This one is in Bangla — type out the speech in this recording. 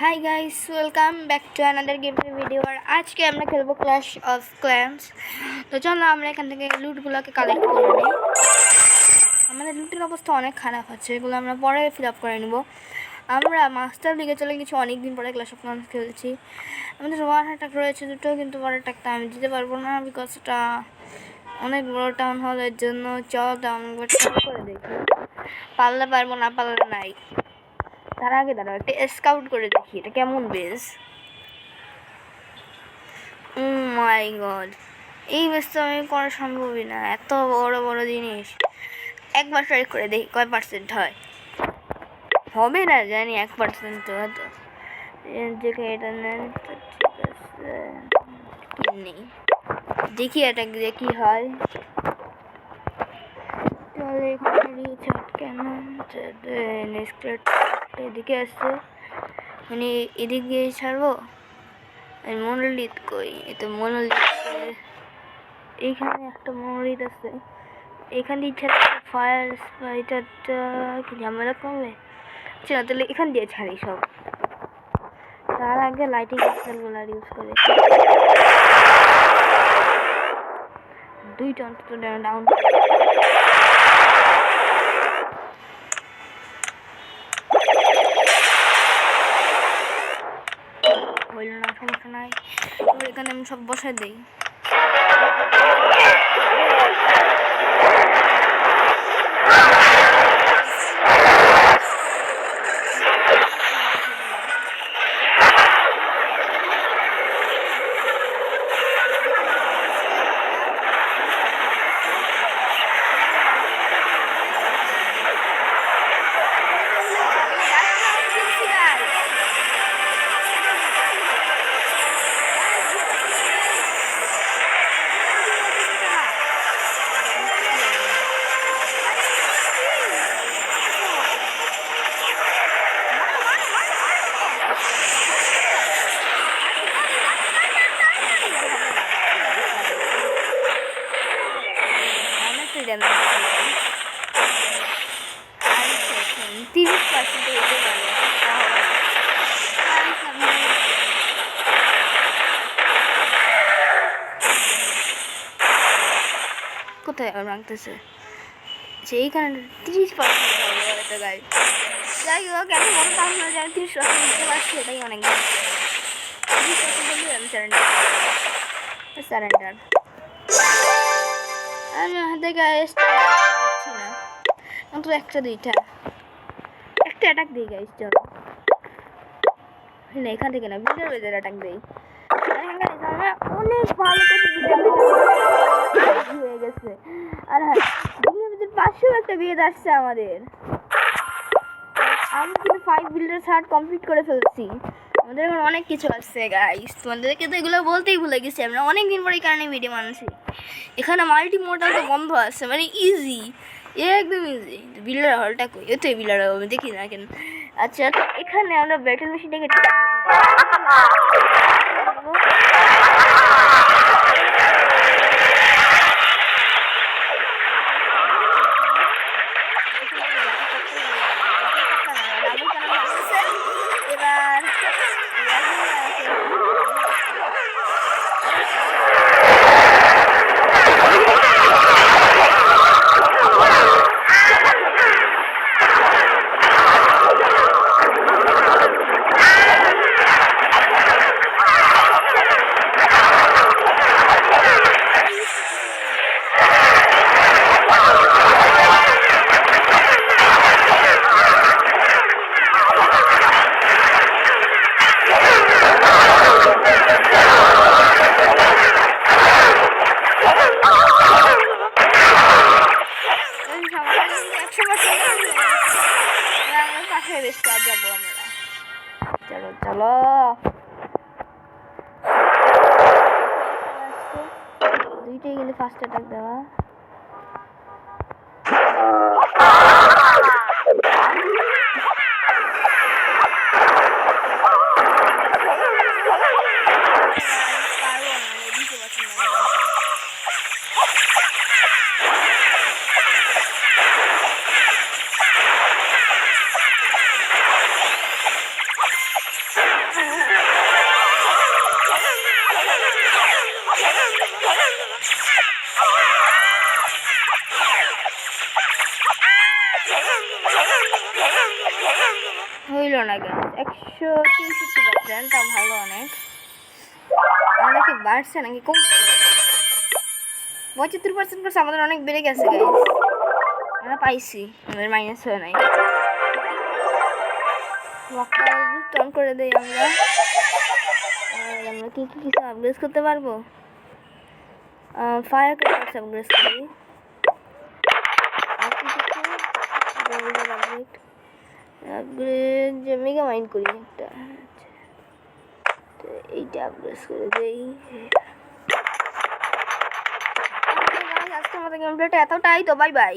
Hi guys welcome back to another game video আর আজকে আমরা খেলব ক্লাশ অফ ক্ল্যান্স তো চলো আমরা এখান থেকে লুটগুলোকে কালেক্ট করে নিই। আমাদের লুটের অবস্থা অনেক খারাপ আছে এগুলো আমরা পরে ফিল আপ করে নেব। আমরা মাস্টার লিগে চলে গেছি অনেক দিন পরে ক্লাশ অফ ক্ল্যান্স খেলছি। আমাদের ওয়ার অ্যাটাক রয়েছে দুটো, কিন্তু ওয়ার অ্যাটাকটা আমি দিতে পারব না বিকজ এটা অনেক বড় টাউন হলের জন্য, চল টাউন করে দেখি। পারলে পারব, না পারলে নাই। তার আগে দাঁড়াও, একটা স্কাউট করে দেখি, এটা কেমন বেস মাই গড এই বেস তো আমি করা সম্ভবই না, এত বড় বড় জিনিস। একবার ট্রাই করে দেখি কয় পার্সেন্ট হয়। হবে না, জানি এক পার্সেন্ট তো, হয়তো। দেখে এটা নেন ঠিক আছে। নেই। দেখি এটা কি হয়। তাহলে এখানে কেন নেক্সট এদিকে আসছে। মানে এদিক দিয়ে ছাড়বো? আর মনোলিত কই? এ তো মনোলিত এইখানে একটা মনোলিত আছে। এখান দিয়ে ছাড়া ফায়ার স্পাইটারটা কি ঝামেলা কমবে চলো তাহলে এখান দিয়ে ছাড়ি সব। তার আগে লাইটিং ক্রিস্টালগুলো ইউজ করে। দুইটা অন্তত ডাউন হইল না সমস্যা নাই এখানে আমি সব বসাই দিই। তিরিশ পার্সেন্ট হইতে পারে। কোথায় আবার ভাঙতেছে সেইখানে তিরিশ পার্সেন্ট হবে গাড়ি যাই হোক এত বড় দাম না যায় তিরিশ পার্সেন্ট দিতে পারছি, এটাই অনেক তিরিশ পার্সেন্ট আমি স্যারেন্ডার স্যারেন্ডার আমি হাতে একটা, দুইটা। একটা অ্যাটাক দিই না, এখান থেকে না অ্যাটাক দিই। অনেক হয়ে গেছে। আর হ্যাঁ পাশেও একটা বিয়ে আমাদের। আমি কিন্তু ফাইভ বিল্ডার শার্ট কমপ্লিট করে ফেলছি। আমাদের এখন অনেক কিছু আসছে গাইস তোমাদেরকে তো এগুলো বলতেই ভুলে গেছি আমরা। অনেক দিন পরে এই কারণে ভিডিও বানাচ্ছি। এখানে মাল্টি মোডাল তো বন্ধ আছে মানে ইজি একদম ইজি বিল্ডার হলটা কই? এতে বিল্ডার হবে দেখি না কেন। আচ্ছা তো এখানে আমরা ব্যাটেল মেশিনটাকে এবার একশো পার্সেন্ট পাশে বেশ কাজ যাব আমরা। চলো চলো। দুইটাই গেলে ফার্স্ট অ্যাটাক দেওয়া। না কেন? একশো চৌষট্টি পার্সেন্ট তা ভালো অনেক। আমাদের কি বাড়ছে নাকি কমছে? পঁচাত্তর পার্সেন্ট করছে, আমাদের অনেক বেড়ে গেছে গাইস আমরা পাইছি, আমাদের মাইনাস হয়ে নাই। অন করে দেই আমরা। আমরা কি কি কিছু আপগ্রেড করতে পারব? ফায়ার ক্র্যাকার্স আপগ্রেড করি। আর কিছু আপগ্রেড আপগ্রেড মেগা মাইন্ড করি একটা আচ্ছা। তো এইটা আপগ্রেড করে দেই আজকের মতো গেম প্লেটা এতটাই তো বাই বাই